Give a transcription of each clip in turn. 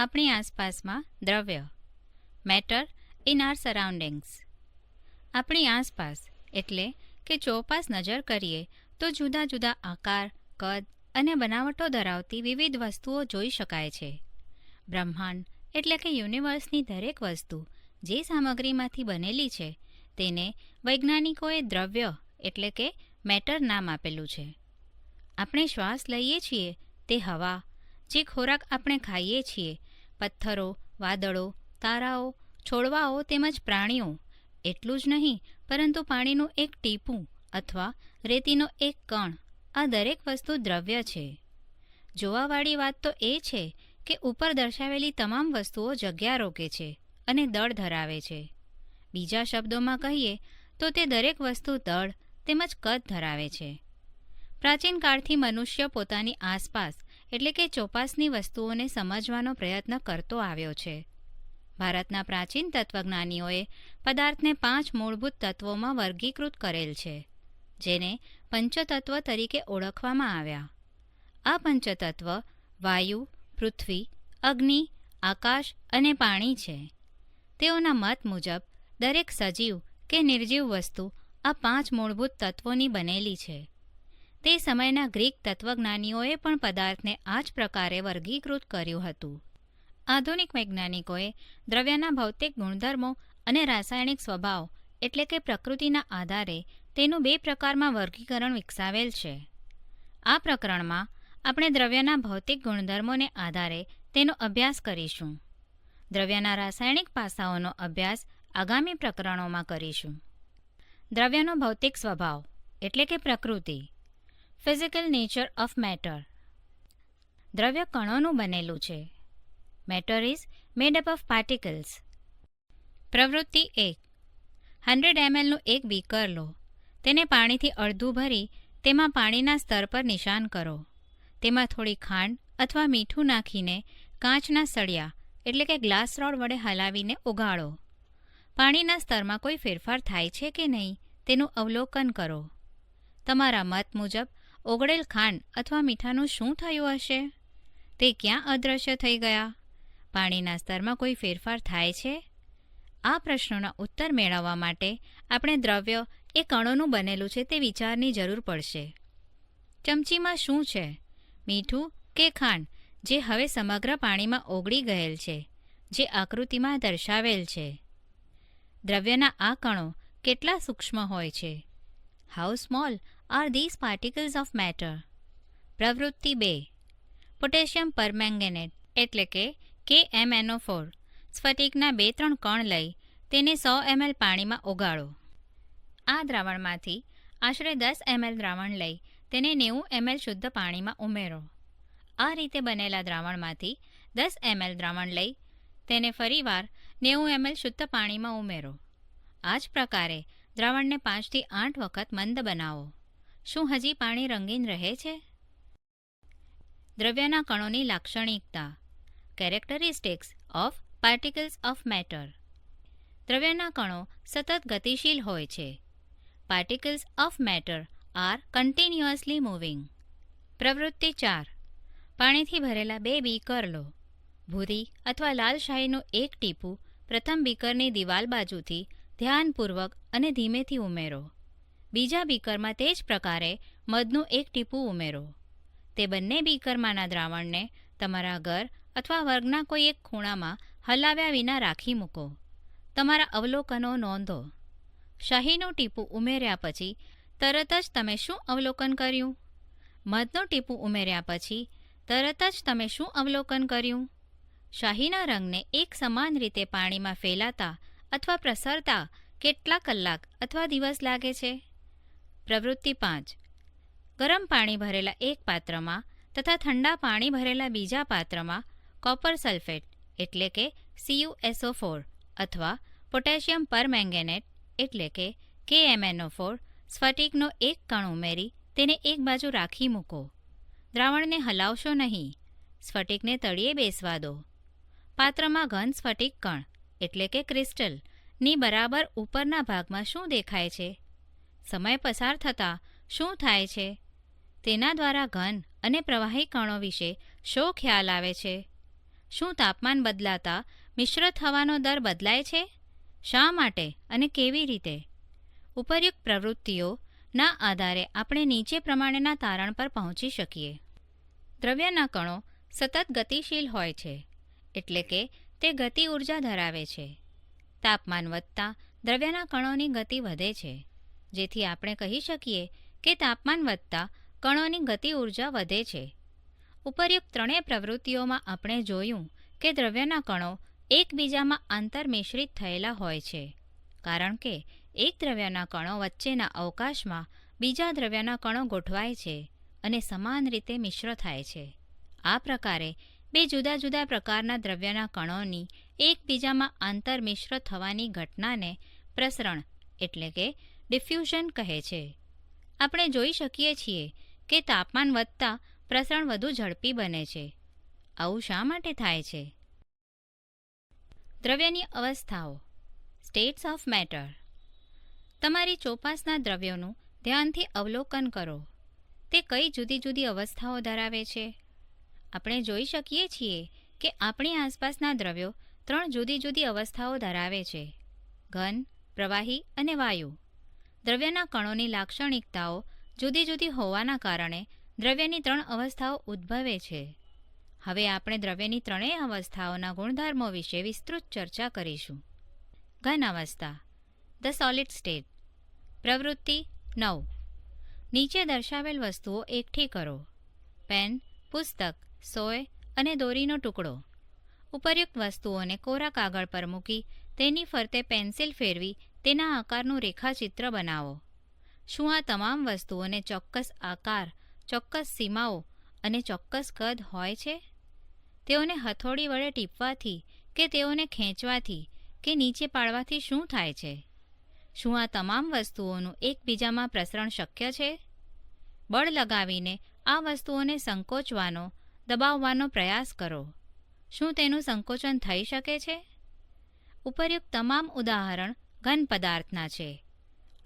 આપણી આસપાસમાં દ્રવ્ય, મેટર ઇન આર સરાઉન્ડિંગ્સ. આપણી આસપાસ એટલે કે ચોપાસ નજર કરીએ તો જુદા જુદા આકાર, કદ અને બનાવટો ધરાવતી વિવિધ વસ્તુઓ જોઈ શકાય છે. બ્રહ્માંડ એટલે કે યુનિવર્સની દરેક વસ્તુ જે સામગ્રીમાંથી બનેલી છે તેને વૈજ્ઞાનિકોએ દ્રવ્ય એટલે કે મેટર નામ આપેલું છે. આપણે શ્વાસ લઈએ છીએ તે હવા જે ખોરાક આપણે ખાઈએ છીએ પથ્થરો, વાદળો, તારાઓ, છોડવાઓ તેમજ પ્રાણીઓ. એટલું જ નહીં, પરંતુ પાણીનું એક ટીપું અથવા રેતીનો એક કણ, આ દરેક વસ્તુ દ્રવ્ય છે. જોવાવાળી વાત તો એ છે કે ઉપર દર્શાવેલી તમામ વસ્તુઓ જગ્યા રોકે છે અને દળ ધરાવે છે. બીજા શબ્દોમાં કહીએ તો તે દરેક વસ્તુ દળ તેમજ કદ ધરાવે છે. પ્રાચીન કાળથી મનુષ્ય પોતાની આસપાસ એટલે કે ચોપાસની વસ્તુઓને સમજવાનો પ્રયત્ન કરતો આવ્યો છે. ભારતના પ્રાચીન તત્વજ્ઞાનીઓએ પદાર્થને પાંચ મૂળભૂત તત્વોમાં વર્ગીકૃત કરેલ છે, જેને પંચતત્વ તરીકે ઓળખવામાં આવ્યા. આ પંચતત્વ વાયુ, પૃથ્વી, અગ્નિ, આકાશ અને પાણી છે. તેઓના મત મુજબ દરેક સજીવ કે નિર્જીવ વસ્તુ આ પાંચ મૂળભૂત તત્વોની બનેલી છે. તે સમયના ગ્રીક તત્વજ્ઞાનીઓએ પણ પદાર્થને આ જ પ્રકારે વર્ગીકૃત કર્યું હતું. આધુનિક વૈજ્ઞાનિકોએ દ્રવ્યના ભૌતિક ગુણધર્મો અને રાસાયણિક સ્વભાવ, એટલે કે પ્રકૃતિના આધારે તેનું બે પ્રકારમાં વર્ગીકરણ વિકસાવેલ છે. આ પ્રકરણમાં આપણે દ્રવ્યના ભૌતિક ગુણધર્મોને આધારે તેનો અભ્યાસ કરીશું. દ્રવ્યના રાસાયણિક પાસાઓનો અભ્યાસ આગામી પ્રકરણોમાં કરીશું. દ્રવ્યનો ભૌતિક સ્વભાવ, એટલે કે પ્રકૃતિ ફિઝિકલ નેચર ઓફ મેટર દ્રવ્ય કણોનું બનેલું છે. Matter is made up of particles પ્રવૃત્તિ એક. હંડ્રેડ એમએલનું એક બીકર લો. તેને પાણીથી અડધું ભરી તેમાં પાણીના સ્તર પર નિશાન કરો. તેમાં થોડી ખાંડ અથવા મીઠું નાખીને કાચના સળિયા, એટલે કે ગ્લાસ રોડ વડે હલાવીને ઓગાળો. પાણીના સ્તરમાં કોઈ ફેરફાર થાય છે કે નહીં, તેનું અવલોકન કરો. તમારા મત મુજબ ઓગળેલ ખાંડ અથવા મીઠાનું શું થયું હશે? તે ક્યાં અદૃશ્ય થઈ ગયા? પાણીના સ્તરમાં કોઈ ફેરફાર થાય છે? આ પ્રશ્નોના ઉત્તર મેળવવા માટે આપણે દ્રવ્ય એ કણોનું બનેલું છે તે વિચારની જરૂર પડશે. ચમચીમાં શું છે? મીઠું કે ખાંડ, જે હવે સમગ્ર પાણીમાં ઓગળી ગયેલ છે, જે આકૃતિમાં દર્શાવેલ છે. દ્રવ્યના આ કણો કેટલા સૂક્ષ્મ હોય છે? How small are these particles of matter પ્રવૃત્તિ બે પોટેશિયમ પરમેંગેનેટ એટલે કે કે એમ એનો ફોર સ્ફટિકના બે ત્રણ કણ લઈ તેને સો એમએલ પાણીમાં ઓગાળો. આ દ્રાવણમાંથી આશરે દસ એમએલ દ્રાવણ લઈ તેને નેવું એમએલ શુદ્ધ પાણીમાં ઉમેરો. આ રીતે બનેલા દ્રાવણમાંથી દસ એમએલ દ્રાવણ લઈ તેને ફરીવાર નેવું એમએલ શુદ્ધ પાણીમાં ઉમેરો. આ જ પ્રકારે દ્રાવણને પાંચથી આઠ વખત મંદ બનાવો. શું હજી પાણી રંગીન રહે છે? દ્રવ્યના કણોની લાક્ષણિકતા. Characteristics of particles of matter દ્રવ્યના કણો સતત ગતિશીલ હોય છે. Particles of matter are continuously moving પ્રવૃત્તિ ચાર. પાણીથી ભરેલા બે બીકર લો. ભૂરી અથવા લાલ શાહીનું એક ટીપું પ્રથમ બીકરની દિવાલ બાજુથી ધ્યાનપૂર્વક અને ધીમેથી ઉમેરો. બીજા બીકરમાં તે જ પ્રકારે મધનું એક ટીપું ઉમેરો. તે બંને બીકરમાંના દ્રાવણને તમારા ઘર અથવા વર્ગના કોઈ એક ખૂણામાં હલાવ્યા વિના રાખી મૂકો. તમારા અવલોકનો નોંધો. શાહીનું ટીપું ઉમેર્યા પછી તરત જ તમે શું અવલોકન કર્યું? મધનું ટીપું ઉમેર્યા પછી તરત જ તમે શું અવલોકન કર્યું? શાહીના રંગને એક સમાન રીતે પાણીમાં ફેલાતા અથવા પ્રસરતા કેટલા કલાક અથવા દિવસ લાગે છે? પ્રવૃત્તિ પાંચ. ગરમ પાણી ભરેલા એક પાત્રમાં તથા ઠંડા પાણી ભરેલા બીજા પાત્રમાં કોપર સલ્ફેટ, એટલે કે સીયુએસઓ ફોર અથવા પોટેશિયમ પરમેંગેનેટ, એટલે કે કેએમએનઓ ફોર સ્ફટિકનો એક કણ ઉમેરી તેને એક બાજુ રાખી મૂકો. દ્રાવણને હલાવશો નહીં. સ્ફટિકને તળિયે બેસવા દો. પાત્રમાં ઘન સ્ફટિક કણ, એટલે કે ક્રિસ્ટલ, ની બરાબર ઉપરના ભાગમાં શું દેખાય છે? સમય પસાર થતાં શું થાય છે? તેના દ્વારા ઘન અને પ્રવાહી કણો વિશે શો ખ્યાલ આવે છે? શું તાપમાન બદલાતા મિશ્ર થવાનો દર બદલાય છે? શા માટે અને કેવી રીતે? ઉપરયુક્ત પ્રવૃત્તિઓના આધારે આપણે નીચે પ્રમાણેના તારણ પર પહોંચી શકીએ. દ્રવ્યના કણો સતત ગતિશીલ હોય છે, એટલે કે તે ગતિ ઊર્જા ધરાવે છે. તાપમાન વધતા દ્રવ્યના કણોની ગતિ વધે છે. જેથી આપણે કહી શકીએ કે તાપમાન વધતા કણોની ગતિ ઊર્જા વધે છે. ઉપરયુક્ત ત્રણેય પ્રવૃત્તિઓમાં આપણે જોયું કે દ્રવ્યના કણો એકબીજામાં આંતરમિશ્રિત થયેલા હોય છે, કારણ કે એક દ્રવ્યના કણો વચ્ચેના અવકાશમાં બીજા દ્રવ્યના કણો ગોઠવાય છે અને સમાન રીતે મિશ્ર થાય છે. આ પ્રકારે બે જુદા જુદા પ્રકારના દ્રવ્યના કણોની એકબીજામાં આંતરમિશ્ર થવાની ઘટનાને પ્રસરણ એટલે કે ડિફ્યુઝન કહે છે. આપણે જોઈ શકીએ છીએ કે તાપમાન વધતા પ્રસરણ વધુ ઝડપી બને છે. આવું શા માટે થાય છે? દ્રવ્યની અવસ્થાઓ. સ્ટેટ્સ ઓફ મેટર તમારી ચોપાસના દ્રવ્યોનું ધ્યાનથી અવલોકન કરો. તે કઈ જુદી જુદી અવસ્થાઓ ધરાવે છે? આપણે જોઈ શકીએ છીએ કે આપણી આસપાસના દ્રવ્યો ત્રણ જુદી જુદી અવસ્થાઓ ધરાવે છે. ઘન, પ્રવાહી અને વાયુ. દ્રવ્યના કણોની લાક્ષણિકતાઓ જુદી જુદી હોવાના કારણે દ્રવ્યની ત્રણ અવસ્થાઓ ઉદ્ભવે છે. હવે આપણે દ્રવ્યની ત્રણેય અવસ્થાઓના ગુણધર્મો વિશે વિસ્તૃત ચર્ચા કરીશું. ઘન અવસ્થા, ધ સોલિડ સ્ટેટ. પ્રવૃત્તિ નવ. નીચે દર્શાવેલ વસ્તુઓ એકઠી કરો. પેન, પુસ્તક, સોય અને દોરીનો ટુકડો. ઉપરયુક્ત વસ્તુઓને કોરા કાગળ પર મૂકી તેની ફરતે પેન્સિલ ફેરવી તેના આકારનું રેખાચિત્ર બનાવો. શું આ તમામ વસ્તુઓને ચોક્કસ આકાર, ચોક્કસ સીમાઓ અને ચોક્કસ કદ હોય છે? તેઓને હથોડી વડે ટીપવાથી કે તેઓને ખેંચવાથી કે નીચે પાડવાથી શું થાય છે? શું આ તમામ વસ્તુઓનું એકબીજામાં પ્રસરણ શક્ય છે? બળ લગાવીને આ વસ્તુઓને સંકોચવાનો, દબાવવાનો પ્રયાસ કરો. શું તેનું સંકોચન થઈ શકે છે? ઉપરયુક્ત તમામ ઉદાહરણ ઘન પદાર્થના છે.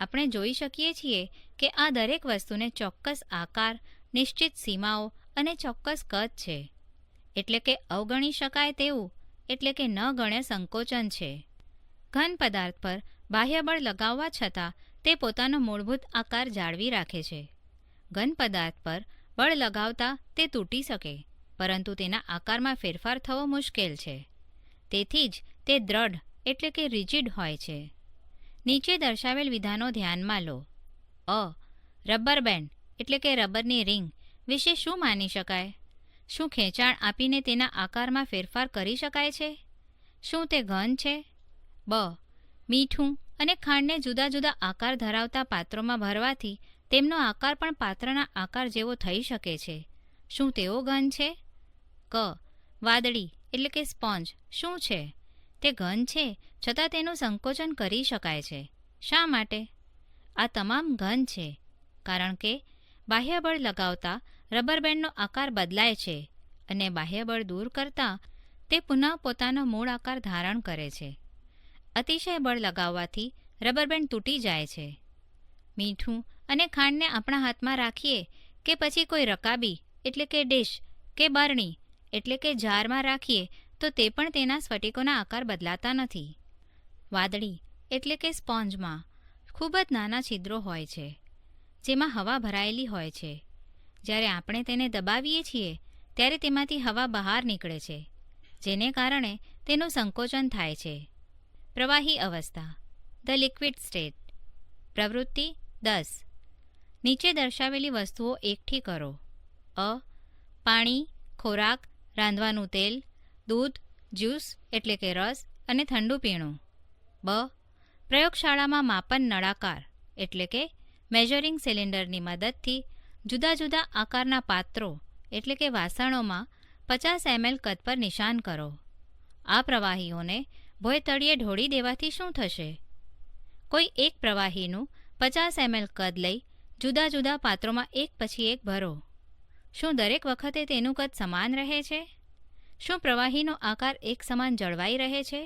આપણે જોઈ શકીએ છીએ કે આ દરેક વસ્તુને ચોક્કસ આકાર, નિશ્ચિત સીમાઓ અને ચોક્કસ કદ છે. એટલે કે અવગણી શકાય તેવું, એટલે કે ન ગણ્ય સંકોચન છે. ઘન પદાર્થ પર બાહ્ય બળ લગાવવા છતાં તે પોતાનો મૂળભૂત આકાર જાળવી રાખે છે. ઘન પદાર્થ પર બળ લગાવતા તે તૂટી શકે, પરંતુ તેના આકારમાં ફેરફાર થવો મુશ્કેલ છે. તેથી જ તે દ્રઢ, એટલે કે રિજિડ હોય છે. નીચે દર્શાવેલ વિધાનો ધ્યાનમાં લો. અ. રબર બેન્ડ, એટલે કે રબરની રિંગ, વિશે શું માની શકાય? શું ખેંચાણ આપીને તેના આકારમાં ફેરફાર કરી શકાય છે? શું તે ઘન છે? બ. મીઠું અને ખાંડને જુદા જુદા આકાર ધરાવતા પાત્રોમાં ભરવાથી તેમનો આકાર પણ પાત્રના આકાર જેવો થઈ શકે છે. શું તેઓ ઘન છે? ક. વાદળી, એટલે કે સ્પોન્જ, શું છે? તે ઘન છે, છતાં તેનું સંકોચન કરી શકાય છે. શા માટે? આ તમામ ઘન છે, કારણ કે બાહ્યબળ લગાવતા રબર બેન્ડનો આકાર બદલાય છે અને બાહ્યબળ દૂર કરતાં તે પુનઃ પોતાનો મૂળ આકાર ધારણ કરે છે. અતિશય બળ લગાવવાથી રબર બેન્ડ તૂટી જાય છે. મીઠું અને ખાંડને આપણા હાથમાં રાખીએ કે પછી કોઈ રકાબી, એટલે કે ડીશ, કે બરણી, એટલે કે જારમાં રાખીએ તો તે પણ તેના સ્ફટિકોના આકાર બદલાતા નથી. વાદળી એટલે કે સ્પોન્જમાં ખૂબ જ નાના છિદ્રો હોય છે, જેમાં હવા ભરાયેલી હોય છે. જ્યારે આપણે તેને દબાવીએ છીએ, ત્યારે તેમાંથી હવા બહાર નીકળે છે, જેને કારણે તેનું સંકોચન થાય છે. પ્રવાહી અવસ્થા, ધ લિક્વિડ સ્ટેટ. પ્રવૃત્તિ દસ. નીચે દર્શાવેલી વસ્તુઓ એકઠી કરો. અ. પાણી, ખોરાક, રાંધવાનું તેલ. દૂધ, જ્યુસ એટલે કે રસ અને ઠંડુ પીણું. બ. પ્રયોગશાળામાં માપન નળાકાર એટલે કે મેઝરિંગ સિલિન્ડરની મદદથી જુદા જુદા આકારના પાત્રો એટલે કે વાસણોમાં પચાસ એમએલ કદ પર નિશાન કરો. આ પ્રવાહીઓને ભોયતળીએ ઢોળી દેવાથી શું થશે? કોઈ એક પ્રવાહીનું પચાસ એમએલ કદ લઈ જુદા જુદા પાત્રોમાં એક પછી એક ભરો. શું દરેક વખતે તેનું કદ સમાન રહે છે? શું પ્રવાહીનો આકાર એક સમાન જળવાઈ રહે છે?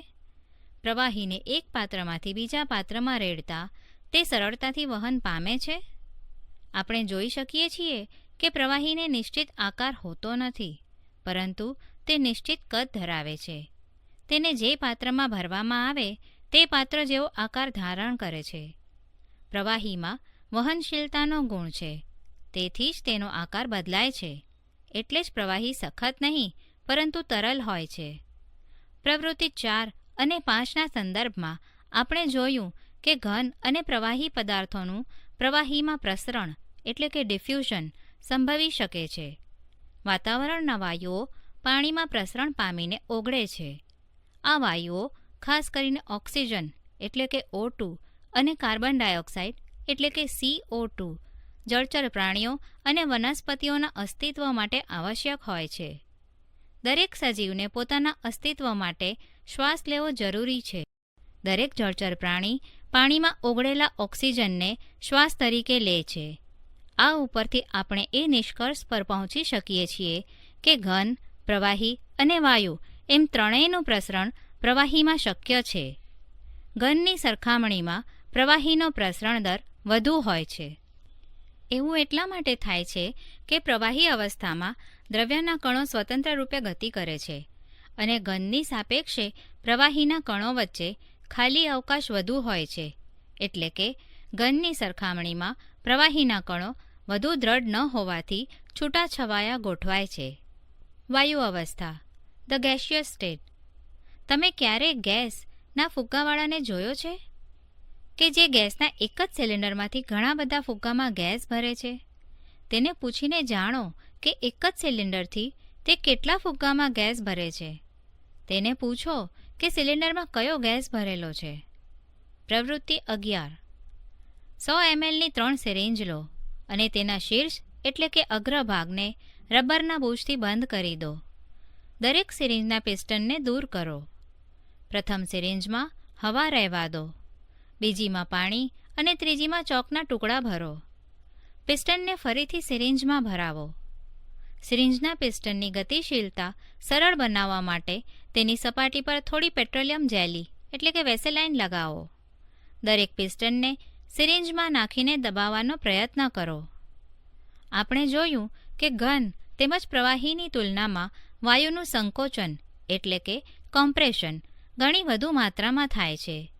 પ્રવાહીને એક પાત્રમાંથી બીજા પાત્રમાં રેડતા તે સરળતાથી વહન પામે છે? આપણે જોઈ શકીએ છીએ કે પ્રવાહીને નિશ્ચિત આકાર હોતો નથી, પરંતુ તે નિશ્ચિત કદ ધરાવે છે. તેને જે પાત્રમાં ભરવામાં આવે તે પાત્ર જેવો આકાર ધારણ કરે છે. પ્રવાહીમાં વહનશીલતાનો ગુણ છે, તેથી જ તેનો આકાર બદલાય છે. એટલે જ પ્રવાહી સખત નહીં પરંતુ તરલ હોય છે. પ્રવૃત્તિ ચાર અને પાંચના સંદર્ભમાં આપણે જોયું કે ઘન અને પ્રવાહી પદાર્થોનું પ્રવાહીમાં પ્રસરણ એટલે કે ડિફ્યુઝન સંભવી શકે છે. વાતાવરણના વાયુઓ પાણીમાં પ્રસરણ પામીને ઓગળે છે. આ વાયુઓ ખાસ કરીને ઓક્સિજન એટલે કે ઓ અને કાર્બન ડાયોક્સાઇડ એટલે કે સીઓ ટુ જળચર પ્રાણીઓ અને વનસ્પતિઓના અસ્તિત્વ માટે આવશ્યક હોય છે. દરેક સજીવને પોતાના અસ્તિત્વ માટે શ્વાસ લેવો જરૂરી છે. દરેક જળચર પ્રાણી પાણીમાં ઓગળેલા ઓક્સિજનને શ્વાસ તરીકે લે છે. આ ઉપરથી આપણે એ નિષ્કર્ષ પર પહોંચી શકીએ છીએ કે ઘન, પ્રવાહી અને વાયુ એમ ત્રણેયનું પ્રસરણ પ્રવાહીમાં શક્ય છે. ઘનની સરખામણીમાં પ્રવાહીનો પ્રસરણ દર વધુ હોય છે. એવું એટલા માટે થાય છે કે પ્રવાહી અવસ્થામાં દ્રવ્યના કણો સ્વતંત્ર રૂપે ગતિ કરે છે અને ઘનની સાપેક્ષે પ્રવાહીના કણો વચ્ચે ખાલી અવકાશ વધુ હોય છે. એટલે કે ઘનની સરખામણીમાં પ્રવાહીના કણો વધુ દ્રઢ ન હોવાથી છૂટાછવાયા ગોઠવાય છે. વાયુ અવસ્થા. ધ ગેશિયસ સ્ટેટ તમે ક્યારેય ગેસના ફુગ્ગાવાળાને જોયો છે? કે જે ગેસના એક જ સિલિન્ડરમાંથી ઘણા બધા ફુગ્ગામાં ગેસ ભરે છે? તેને પૂછીને જાણો કે એક જ સિલિન્ડરથી તે કેટલા ફુગ્ગામાં ગેસ ભરે છે? તેને પૂછો કે સિલિન્ડરમાં કયો ગેસ ભરેલો છે. પ્રવૃત્તિ અગિયાર. સો એમએલની ત્રણ સિરિંજ લો અને તેના શીર્ષ એટલે કે અગ્રભાગને રબરના બૂચથી બંધ કરી દો. દરેક સિરિંજના પિસ્ટનને દૂર કરો. પ્રથમ સિરિંજમાં હવા રહેવા દો. બીજીમાં પાણી અને ત્રીજીમાં ચોકના ટુકડા ભરો. પિસ્ટનને ફરીથી સિરિંજમાં ભરાવો. સિરિંજના પિસ્ટનની ગતિશીલતા સરળ બનાવવા માટે તેની સપાટી પર થોડી પેટ્રોલિયમ જેલી, એટલે કે વેસેલાઇન લગાવો. દરેક પિસ્ટનને સિરિંજમાં નાખીને દબાવવાનો પ્રયત્ન કરો. આપણે જોયું કે ઘન તેમજ પ્રવાહીની તુલનામાં વાયુનું સંકોચન, એટલે કે કોમ્પ્રેશન, ઘણી વધુ માત્રામાં થાય છે.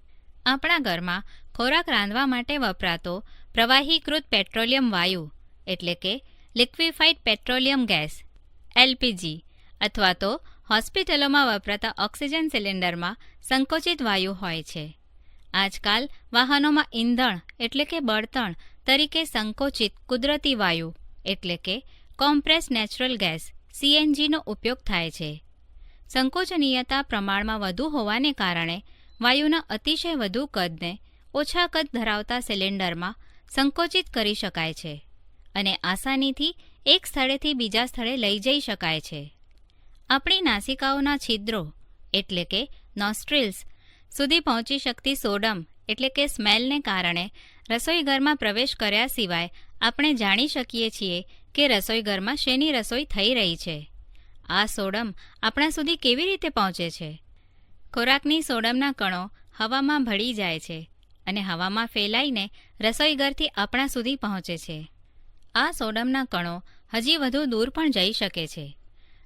આપણા ઘરમાં ખોરાક રાંધવા માટે વપરાતો પ્રવાહીકૃત પેટ્રોલિયમ વાયુ, એટલે કે લિક્વિફાઈડ પેટ્રોલિયમ ગેસ, એલપીજી, અથવા તો હોસ્પિટલોમાં વપરાતા ઓક્સિજન સિલિન્ડરમાં સંકોચિત વાયુ હોય છે. આજકાલ વાહનોમાં ઈંધણ એટલે કે બળતણ તરીકે સંકોચિત કુદરતી વાયુ એટલે કે કોમ્પ્રેસ નેચરલ ગેસ સીએનજીનો ઉપયોગ થાય છે. સંકોચનીયતા પ્રમાણમાં વધુ હોવાને કારણે વાયુના અતિશય વધુ કદને ઓછા કદ ધરાવતા સિલિન્ડરમાં સંકોચિત કરી શકાય છે. અને આસાનીથી એક સ્થળેથી બીજા સ્થળે લઈ જઈ શકાય છે. આપણી નાસિકાઓના છિદ્રો, એટલે કે નોસ્ટ્રિલ્સ સુધી પહોંચી શકતી સોડમ, એટલે કે સ્મેલને કારણે રસોઈઘરમાં પ્રવેશ કર્યા સિવાય આપણે જાણી શકીએ છીએ કે રસોઈઘરમાં શેની રસોઈ થઈ રહી છે. આ સોડમ આપણા સુધી કેવી રીતે પહોંચે છે? ખોરાકની સોડમના કણો હવામાં ભળી જાય છે અને હવામાં ફેલાઈને રસોઈઘરથી આપણા સુધી પહોંચે છે. આ સોડમના કણો હજી વધુ દૂર પણ જઈ શકે છે.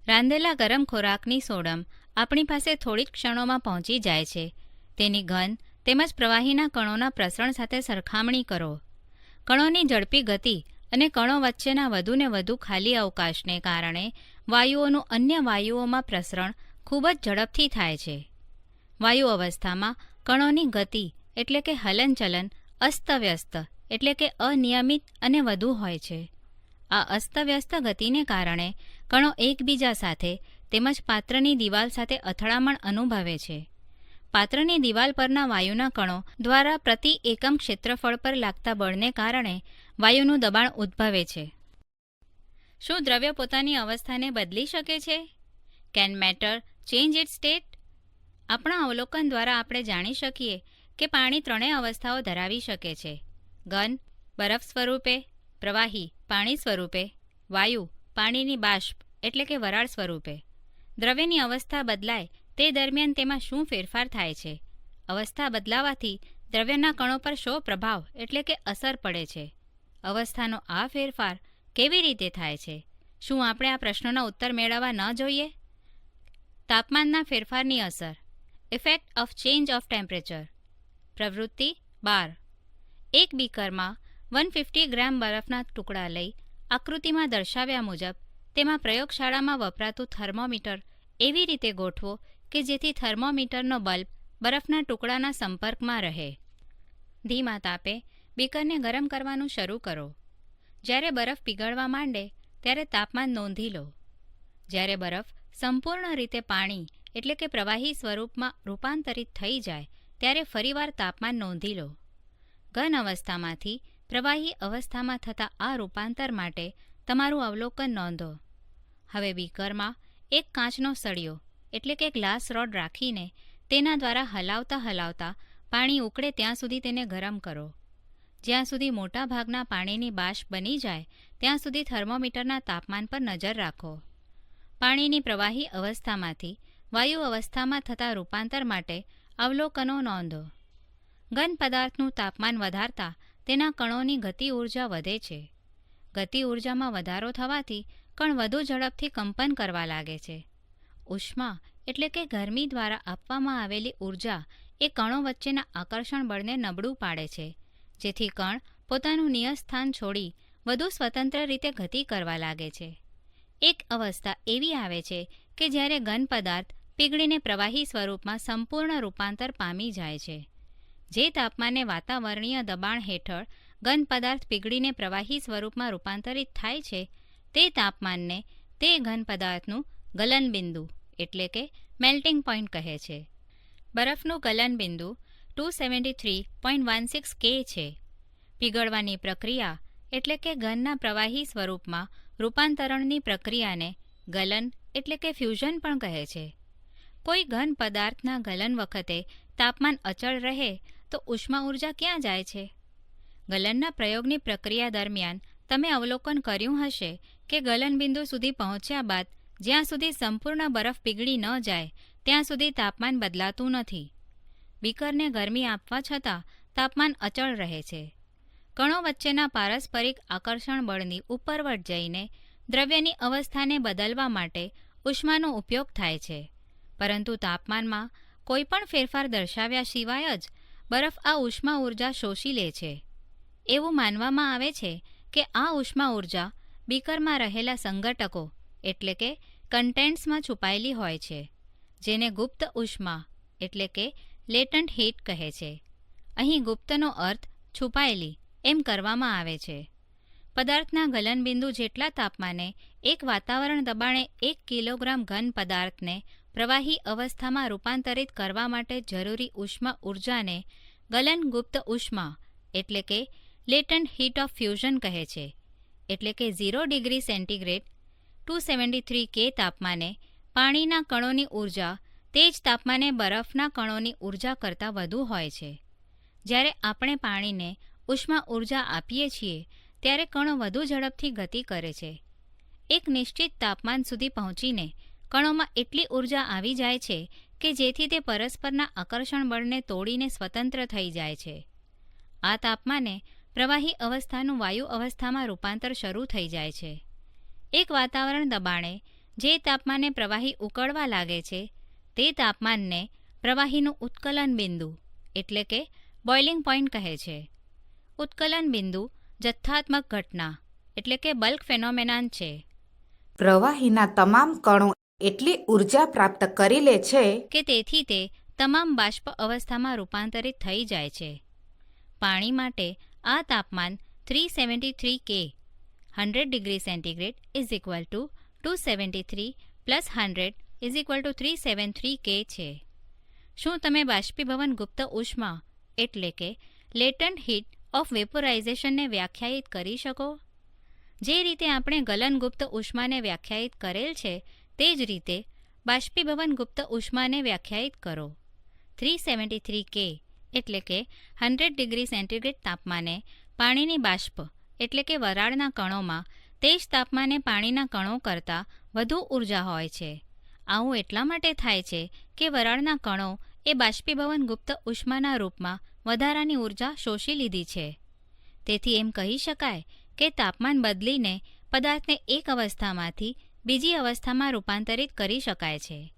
રાંધેલા ગરમ ખોરાકની સોડમ આપણી પાસે થોડી જ ક્ષણોમાં પહોંચી જાય છે. તેની ઘન તેમજ પ્રવાહીના કણોના પ્રસરણ સાથે સરખામણી કરો. કણોની ઝડપી ગતિ અને કણો વચ્ચેના વધુને વધુ ખાલી અવકાશને કારણે વાયુઓનું અન્ય વાયુઓમાં પ્રસરણ ખૂબ જ ઝડપથી થાય છે. વાયુ અવસ્થામાં કણોની ગતિ એટલે કે હલનચલન અસ્તવ્યસ્ત એટલે કે અનિયમિત અને વધુ હોય છે. આ અસ્તવ્યસ્ત ગતિને કારણે કણો એકબીજા સાથે તેમજ પાત્રની દિવાલ સાથે અથડામણ અનુભવે છે. પાત્રની દિવાલ પરના વાયુના કણો દ્વારા પ્રતિ એકમ ક્ષેત્રફળ પર લાગતા બળને કારણે વાયુનું દબાણ ઉદ્ભવે છે. શું દ્રવ્ય પોતાની અવસ્થાને બદલી શકે છે? Can matter change it state આપણા અવલોકન દ્વારા આપણે જાણી શકીએ કે પાણી ત્રણેય અવસ્થાઓ ધરાવી શકે છે. ઘન બરફ સ્વરૂપે, પ્રવાહી, પાણી સ્વરૂપે, વાયુ, પાણીની બાષ્પ, એટલે કે વરાળ સ્વરૂપે. દ્રવ્યની અવસ્થા બદલાય તે દરમિયાન તેમાં શું ફેરફાર થાય છે? અવસ્થા બદલાવાથી દ્રવ્યના કણો પર શો પ્રભાવ એટલે કે અસર પડે છે? અવસ્થાનો આ ફેરફાર કેવી રીતે થાય છે? શું આપણે આ પ્રશ્નોના ઉત્તર મેળવવા ન જોઈએ? તાપમાનના ફેરફારની અસર. Effect of change of temperature પ્રવૃત્તિ બાર. એક બીકરમાં વન ફિફ્ટી ગ્રામ બરફના ટુકડા લઈ આકૃતિમાં દર્શાવ્યા મુજબ તેમાં પ્રયોગશાળામાં વપરાતું થર્મોમીટર એવી રીતે ગોઠવો કે જેથી થર્મોમીટરનો બલ્બ બરફના ટુકડાના સંપર્કમાં રહે. ધીમા તાપે બીકરને ગરમ કરવાનું શરૂ કરો. જ્યારે બરફ પીગળવા માંડે ત્યારે તાપમાન નોંધી લો. જ્યારે બરફ સંપૂર્ણ રીતે પાણી એટલે કે પ્રવાહી સ્વરૂપમાં રૂપાંતરિત થઈ જાય, ત્યારે ફરીવાર તાપમાન નોંધી લો. ઘન અવસ્થામાંથી, પ્રવાહી અવસ્થામાં થતા આ રૂપાંતર માટે તમારું અવલોકન નોંધો. હવે બીકરમાં એક કાચનો સળિયો, એટલે કે ગ્લાસ રોડ રાખીને તેના દ્વારા હલાવતા હલાવતા પાણી ઉકળે ત્યાં સુધી તેને ગરમ કરો. જ્યાં સુધી મોટાભાગના પાણીની બાષ્પ બની જાય, ત્યાં સુધી થર્મોમીટરના તાપમાન પર નજર રાખો. પાણીની પ્રવાહી અવસ્થામાંથી, વાયુ અવસ્થામાં થતા રૂપાંતર માટે અવલોકનો નોંધો. ઘન પદાર્થનું તાપમાન વધારતા તેના કણોની ગતિ ઊર્જા વધે છે. ગતિ ઊર્જામાં વધારો થવાથી કણ વધુ ઝડપથી કંપન કરવા લાગે છે. ઉષ્મા એટલે કે ગરમી દ્વારા આપવામાં આવેલી ઊર્જા એ કણો વચ્ચેના આકર્ષણ બળને નબળું પાડે છે, જેથી કણ પોતાનું નિયત સ્થાન છોડી વધુ સ્વતંત્ર રીતે ગતિ કરવા લાગે છે. એક અવસ્થા એવી આવે છે કે જ્યારે ઘન પદાર્થ પીગળીને પ્રવાહી સ્વરૂપમાં સંપૂર્ણ રૂપાંતર પામી જાય છે. જે તાપમાને વાતાવરણીય દબાણ હેઠળ ઘન પદાર્થ પીગળીને પ્રવાહી સ્વરૂપમાં રૂપાંતરિત થાય છે, તે તાપમાનને તે ઘન પદાર્થનું ગલનબિંદુ એટલે કે મેલ્ટિંગ પોઈન્ટ કહે છે. બરફનું ગલનબિંદુ two seventy three point one six કે છે. પીગળવાની પ્રક્રિયા એટલે કે ઘનના પ્રવાહી સ્વરૂપમાં રૂપાંતરણની પ્રક્રિયાને ગલન એટલે કે ફ્યુઝન પણ કહે છે. કોઈ ઘન પદાર્થના ગલન વખતે તાપમાન અચળ રહે તો ઉષ્મા ઊર્જા ક્યાં જાય છે? ગલનના પ્રયોગની પ્રક્રિયા દરમિયાન તમે અવલોકન કર્યું હશે કે ગલનબિંદુ સુધી પહોંચ્યા બાદ જ્યાં સુધી સંપૂર્ણ બરફ પીગળી ન જાય, ત્યાં સુધી તાપમાન બદલાતું નથી. બીકરને ગરમી આપવા છતાં તાપમાન અચળ રહે છે. કણો વચ્ચેના પારસ્પરિક આકર્ષણ બળની ઉપરવટ જઈને દ્રવ્યની અવસ્થાને બદલવા માટે ઉષ્માનો ઉપયોગ થાય છે. પરંતુ તાપમાનમાં કોઈ પણ ફેરફાર દર્શાવ્યા સિવાય જ બરફ આ ઉષ્મા ઊર્જા શોષી લે છે. એવું માનવામાં આવે છે કે આ ઉષ્મા ઊર્જા બીકરમાં રહેલા સંઘટકો એટલે કે કન્ટેન્ટ્સમાં છુપાયેલી હોય છે, જેને ગુપ્ત ઉષ્મા, એટલે કે લેટન્ટ હીટ કહે છે. અહીં ગુપ્તનો અર્થ છુપાયેલી એમ કરવામાં આવે છે. પદાર્થના ગલનબિંદુ જેટલા તાપમાને એક વાતાવરણ દબાણે એક કિલોગ્રામ ઘન પદાર્થને પ્રવાહી અવસ્થામાં રૂપાંતરિત કરવા માટે જરૂરી ઉષ્મા ઉર્જાને ગલન ગુપ્ત ઉષ્મા એટલે કે લેટન્ટ હીટ ઓફ ફ્યુઝન કહે છે. એટલે કે zero degree centigrade two seventy three કે તાપમાને પાણીના કણોની ઊર્જા તે જ તાપમાને બરફના કણોની ઊર્જા કરતાં વધુ હોય છે. જ્યારે આપણે પાણીને ઉષ્મા ઊર્જા આપીએ છીએ, ત્યારે કણો વધુ ઝડપથી ગતિ કરે છે. એક નિશ્ચિત તાપમાન સુધી પહોંચીને કણોમાં એટલી ઊર્જા આવી જાય છે કે જેથી તે પરસ્પરના આકર્ષણ બળને તોડીને સ્વતંત્ર થઈ જાય છે. આ તાપમાને પ્રવાહી અવસ્થાનું વાયુ અવસ્થામાં રૂપાંતર શરૂ થઈ જાય છે. એક વાતાવરણ દબાણે જે તાપમાને પ્રવાહી ઉકળવા લાગે છે, તે તાપમાનને પ્રવાહીનું ઉત્કલન બિંદુ, એટલે કે બોઇલિંગ પોઈન્ટ કહે છે. ઉત્કલન બિંદુ જથ્થાત્મક ઘટના, એટલે કે બલ્ક ફેનોમેનાન છે. પ્રવાહીના તમામ કણો એટલી ઊર્જા પ્રાપ્ત કરી લે છે કે તેથી તે તમામ બાષ્પ અવસ્થામાં રૂપાંતરિત થઈ જાય છે. પાણી માટે આ તાપમાન થ્રી સેવન્ટી થ્રી કે hundred degree centigrade is equal to two seventy three plus hundred is equal to three seven three કે છે. શું તમે બાષ્પીભવન ગુપ્ત ઉષ્મા એટલે કે લેટન્ટ હીટ ઓફ વેપોરાઇઝેશનને વ્યાખ્યાયિત કરી શકો? જે રીતે આપણે ગલન ગુપ્ત ઉષ્માને વ્યાખ્યાયિત કરેલ છે તે જ રીતે બાષ્પીભવન ગુપ્ત ઉષ્માને વ્યાખ્યાયિત કરો. થ્રી સેવન્ટી થ્રી કે એટલે કે હંડ્રેડ ડિગ્રી સેન્ટીગ્રેડ તાપમાને પાણીની બાષ્પ એટલે કે વરાળના કણોમાં તે જ તાપમાને પાણીના કણો કરતાં વધુ ઊર્જા હોય છે. આવું એટલા માટે થાય છે કે વરાળના કણો એ બાષ્પીભવન ગુપ્ત ઉષ્માના રૂપમાં વધારાની ઊર્જા શોષી લીધી છે. તેથી એમ કહી શકાય કે તાપમાન બદલીને પદાર્થને એક અવસ્થામાંથી બીજી અવસ્થામાં રૂપાંતરિત કરી શકાય છે.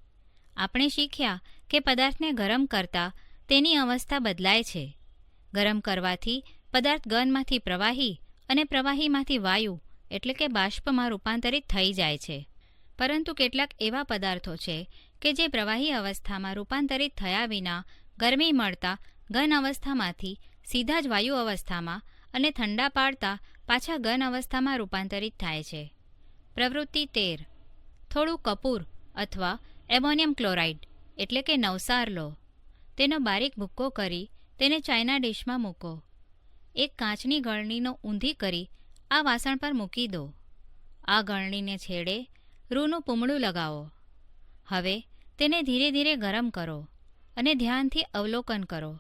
આપણે શીખ્યા કે પદાર્થને ગરમ કરતા તેની અવસ્થા બદલાય છે. ગરમ કરવાથી પદાર્થ ગનમાંથી પ્રવાહી અને પ્રવાહીમાંથી વાયુ, એટલે કે બાષ્પમાં રૂપાંતરિત થઈ જાય છે. પરંતુ કેટલાક એવા પદાર્થો છે કે જે પ્રવાહી અવસ્થામાં રૂપાંતરિત થયા વિના ગરમી મળતા ઘન અવસ્થામાંથી સીધા જ વાયુ અવસ્થામાં અને ઠંડા પાડતા પાછા ઘન અવસ્થામાં રૂપાંતરિત થાય છે. પ્રવૃત્તિ તેર. થોડું કપૂર અથવા એમોનિયમ ક્લોરાઇડ, એટલે કે નવસાર લો. તેનો બારીક ભૂક્કો કરી તેને ચાઇના ડીશમાં મૂકો. એક કાચની ગળણીનો ઊંધી કરી આ વાસણ પર મૂકી દો. આ ગળણીને છેડે રૂનું પૂમડું લગાવો. હવે તેને ધીરે ધીરે ગરમ કરો અને ધ્યાનથી અવલોકન કરો.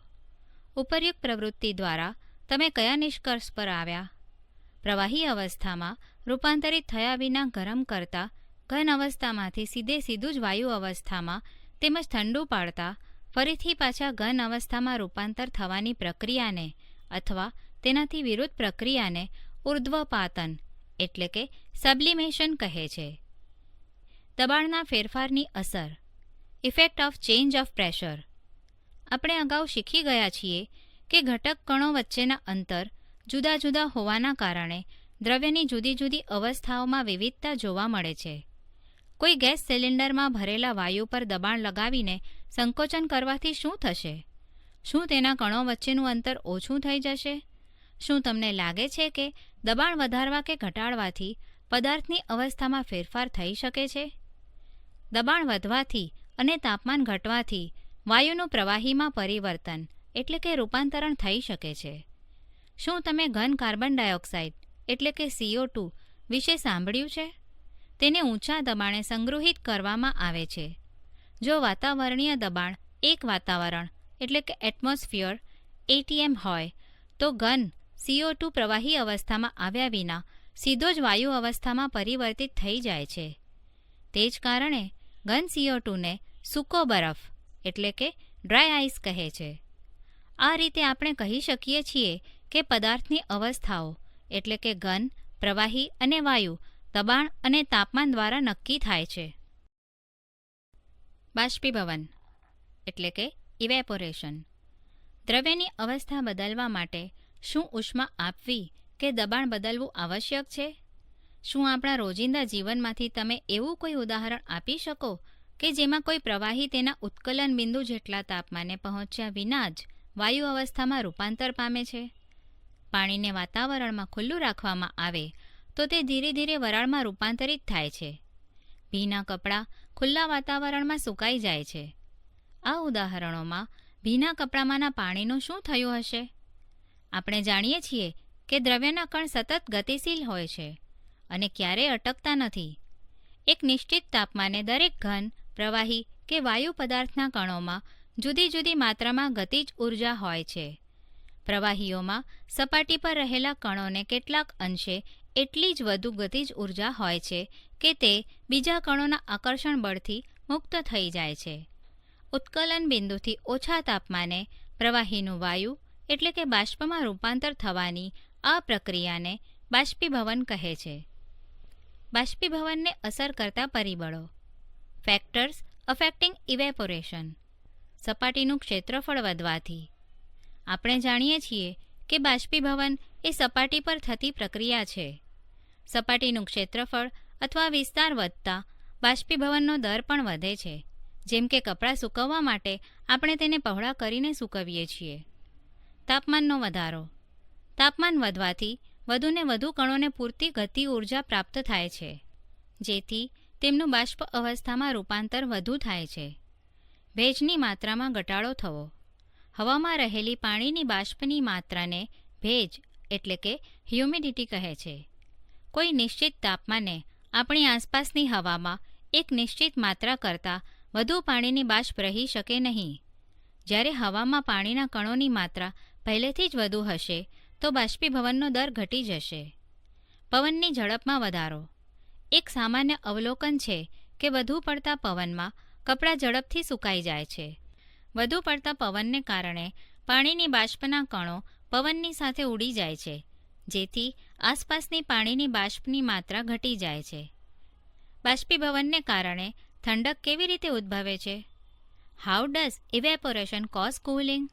ઉપરયુક્ત પ્રવૃત્તિ દ્વારા તમે કયા નિષ્કર્ષ પર આવ્યા? પ્રવાહી અવસ્થામાં રૂપાંતરિત થયા વિના ગરમ કરતા, ઘન અવસ્થામાંથી સીધે સીધું જ વાયુ અવસ્થામાં તેમજ ઠંડુ પાડતા, ફરીથી પાછા ઘન અવસ્થામાં રૂપાંતર થવાની પ્રક્રિયાને અથવા તેનાથી વિરુદ્ધ પ્રક્રિયાને ઉર્ધ્વપાતન એટલે કે સબ્લિમેશન કહે છે. દબાણના ફેરફારની અસર. Effect of change of pressure. આપણે અગાઉ શીખી ગયા છીએ કે ઘટક કણો વચ્ચેના અંતર જુદા જુદા હોવાના કારણે દ્રવ્યની જુદી જુદી અવસ્થાઓમાં વિવિધતા જોવા મળે છે. કોઈ ગેસ સિલિન્ડરમાં ભરેલા વાયુ પર દબાણ લગાવીને સંકોચન કરવાથી શું થશે? શું તેના કણો વચ્ચેનું અંતર ઓછું થઈ જશે? શું તમને લાગે છે કે દબાણ વધારવા કે ઘટાડવાથી પદાર્થની અવસ્થામાં ફેરફાર થઈ શકે છે? દબાણ વધવાથી અને તાપમાન ઘટવાથી વાયુનું પ્રવાહીમાં પરિવર્તન એટલે કે રૂપાંતરણ થઈ શકે છે. શું તમે ઘન કાર્બન ડાયોક્સાઇડ એટલે કે સીઓ ટુ વિશે સાંભળ્યું છે? તેને ઊંચા દબાણે સંગૃહિત કરવામાં આવે છે. જો વાતાવરણીય દબાણ એક વાતાવરણ એટલે કે એટમોસ્ફિયર એટીએમ હોય, તો ઘન સીઓ ટુ પ્રવાહી અવસ્થામાં આવ્યા વિના સીધો જ વાયુ અવસ્થામાં પરિવર્તિત થઈ જાય છે. તે જ કારણે ઘન સીઓ ટુને સૂકો બરફ એટલે કે ડ્રાય આઈસ કહે છે. આ રીતે આપણે કહી શકીએ છીએ કે પદાર્થની અવસ્થાઓ એટલે કે ઘન, પ્રવાહી અને વાયુ, દબાણ અને તાપમાન દ્વારા નક્કી થાય છે. બાષ્પીભવન, એટલે કે ઇવેપોરેશન. દ્રવ્યની અવસ્થા બદલવા માટે શું ઉષ્મા આપવી કે દબાણ બદલવું આવશ્યક છે? શું આપણા રોજિંદા જીવનમાંથી તમે એવું કોઈ ઉદાહરણ આપી શકો કે જેમાં કોઈ પ્રવાહી તેના ઉત્કલન બિંદુ જેટલા તાપમાને પહોંચ્યા વિના જ વાયુ અવસ્થામાં રૂપાંતર પામે છે? પાણીને વાતાવરણમાં ખુલ્લું રાખવામાં આવે, તો તે ધીરે ધીરે વરાળમાં રૂપાંતરિત થાય છે. ભીના કપડાં ખુલ્લા વાતાવરણમાં સુકાઈ જાય છે. આ ઉદાહરણોમાં ભીના કપડામાંના પાણીનું શું થયું હશે? આપણે જાણીએ છીએ કે દ્રવ્યના કણ સતત ગતિશીલ હોય છે અને ક્યારેય અટકતા નથી. એક નિશ્ચિત તાપમાને દરેક ઘન, પ્રવાહી કે વાયુ પદાર્થના કણોમાં જુદી જુદી માત્રામાં ગતિજ ઊર્જા હોય છે. પ્રવાહીઓમાં સપાટી પર રહેલા કણોને કેટલાક અંશે એટલી જ વધુ ગતિજ ઊર્જા હોય છે કે તે બીજા કણોના આકર્ષણ બળથી મુક્ત થઈ જાય છે. ઉત્કલન બિંદુથી ઓછા તાપમાને પ્રવાહીનું વાયુ, એટલે કે બાષ્પમાં રૂપાંતર થવાની આ પ્રક્રિયાને બાષ્પીભવન કહે છે. બાષ્પીભવનને અસર કરતા પરિબળો. ફેક્ટર્સ અફેક્ટિંગ ઇવેપોરેશન સપાટીનું ક્ષેત્રફળ વધવાથી. આપણે જાણીએ છીએ કે બાષ્પીભવન એ સપાટી પર થતી પ્રક્રિયા છે. સપાટીનું ક્ષેત્રફળ અથવા વિસ્તાર વધતા બાષ્પીભવનનો દર પણ વધે છે. જેમ કે કપડાં સૂકવવા માટે આપણે તેને પહોળા કરીને સૂકવીએ છીએ. તાપમાનનો વધારો. તાપમાન વધવાથી વધુને વધુ કણોને પૂરતી ગતિ ઊર્જા પ્રાપ્ત થાય છે, જેથી તેમનું બાષ્પ અવસ્થામાં રૂપાંતર વધુ થાય છે. ભેજની માત્રામાં ઘટાડો થવો. હવામાં રહેલી પાણીની બાષ્પની માત્રાને ભેજ એટલે કે હ્યુમિડિટી કહે છે. કોઈ નિશ્ચિત તાપમાને આપણી આસપાસની હવામાં એક નિશ્ચિત માત્રા કરતાં વધુ પાણીની બાષ્પ રહી શકે નહીં. જ્યારે હવામાં પાણીના કણોની માત્રા પહેલેથી જ વધુ હશે, તો બાષ્પીભવનનો દર ઘટી જશે. પવનની ઝડપમાં વધારો. એક સામાન્ય અવલોકન છે કે વધુ પડતા પવનમાં કપડાં ઝડપથી સુકાઈ જાય છે. વધુ પડતા પવનને કારણે પાણીની બાષ્પના કણો પવનની સાથે ઉડી જાય છે, જેથી આસપાસની પાણીની બાષ્પની માત્રા ઘટી જાય છે. બાષ્પીભવનને કારણે ઠંડક કેવી રીતે ઉદ્ભવે છે? How does evaporation cause cooling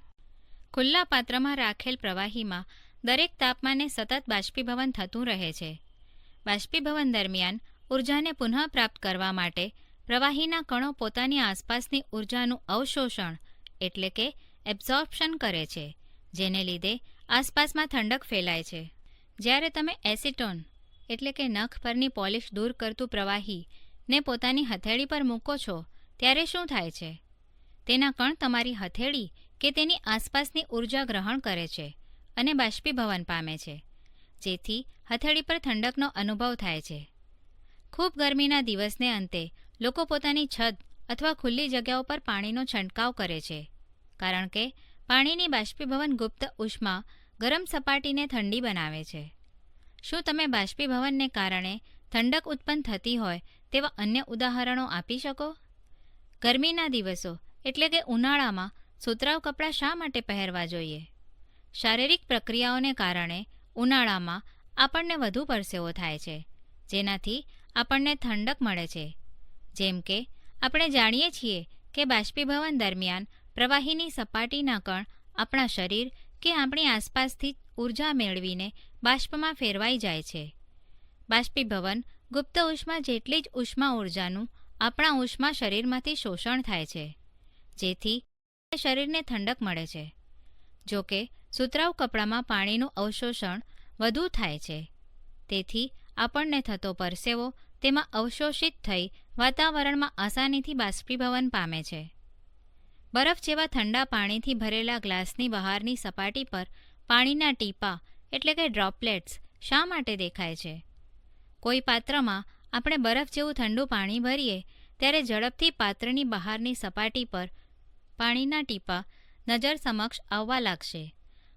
ખુલ્લા પાત્રમાં રાખેલ પ્રવાહીમાં દરેક તાપમાને સતત બાષ્પીભવન થતું રહે છે. બાષ્પીભવન દરમિયાન ઉર્જાને પુનઃપ્રાપ્ત કરવા માટે પ્રવાહીના કણો પોતાની આસપાસની ઉર્જાનું અવશોષણ એટલે કે એબ્ઝોર્પ્શન કરે છે, જેને લીધે આસપાસમાં ઠંડક ફેલાય છે. જ્યારે તમે એસિટોન, એટલે કે નખ પરની પોલિશ દૂર કરતું પ્રવાહી, ને પોતાની હથેળી પર મૂકો છો, ત્યારે શું થાય છે? તેના કણ તમારી હથેળી કે તેની આસપાસની ઊર્જા ગ્રહણ કરે છે અને બાષ્પીભવન પામે છે, જેથી હથેળી પર ઠંડકનો અનુભવ થાય છે. ખૂબ ગરમીના દિવસને અંતે લોકો પોતાની છત અથવા ખુલ્લી જગ્યાઓ પર પાણીનો છંટકાવ કરે છે. કારણ કે પાણીની બાષ્પીભવન ગુપ્ત ઉષ્મા ગરમ સપાટીને ઠંડી બનાવે છે. શું તમે બાષ્પીભવનને કારણે ઠંડક ઉત્પન્ન થતી હોય તેવા અન્ય ઉદાહરણો આપી શકો? ગરમીના દિવસો એટલે કે ઉનાળામાં સુતરાઉ કપડાં શા માટે પહેરવા જોઈએ? શારીરિક પ્રક્રિયાઓને કારણે ઉનાળામાં આપણને વધુ પરસેવો થાય છે, જેનાથી આપણને ઠંડક મળે છે. જેમ કે, આપણે જાણીએ છીએ કે બાષ્પીભવન દરમિયાન પ્રવાહીની સપાટીના કણ આપણા શરીર કે આપણી આસપાસથી ઊર્જા મેળવીને બાષ્પમાં ફેરવાઈ જાય છે. બાષ્પીભવન ગુપ્ત ઉષ્મા જેટલી જ ઉષ્મા ઉર્જાનું આપણા ઉષ્મા શરીરમાંથી શોષણ થાય છે, જેથી શરીરને ઠંડક મળે છે. જો કે, સુતરાઉ કપડામાં પાણીનું અવશોષણ વધુ થાય છે. તેથી આપણને થતો પરસેવો તેમાં અવશોષિત થઈ વાતાવરણમાં આસાનીથી બાષ્પીભવન પામે છે. બરફ જેવા ઠંડા પાણીથી ભરેલા ગ્લાસની બહારની સપાટી પર પાણીના ટીપા એટલે કે ડ્રોપલેટ્સ શા માટે દેખાય છે? કોઈ પાત્રમાં આપણે બરફ જેવું ઠંડુ પાણી ભરીએ, ત્યારે ઝડપથી પાત્રની બહારની સપાટી પર પાણીના ટીપા નજર સમક્ષ આવવા લાગશે.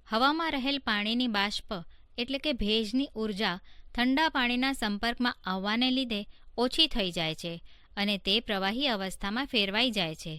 હવામાં રહેલ પાણીની બાષ્પ એટલે કે ભેજની ઊર્જા ઠંડા પાણીના સંપર્કમાં આવવાને લીધે ઓછી થઈ જાય છે અને તે પ્રવાહી અવસ્થામાં ફેરવાઈ જાય છે.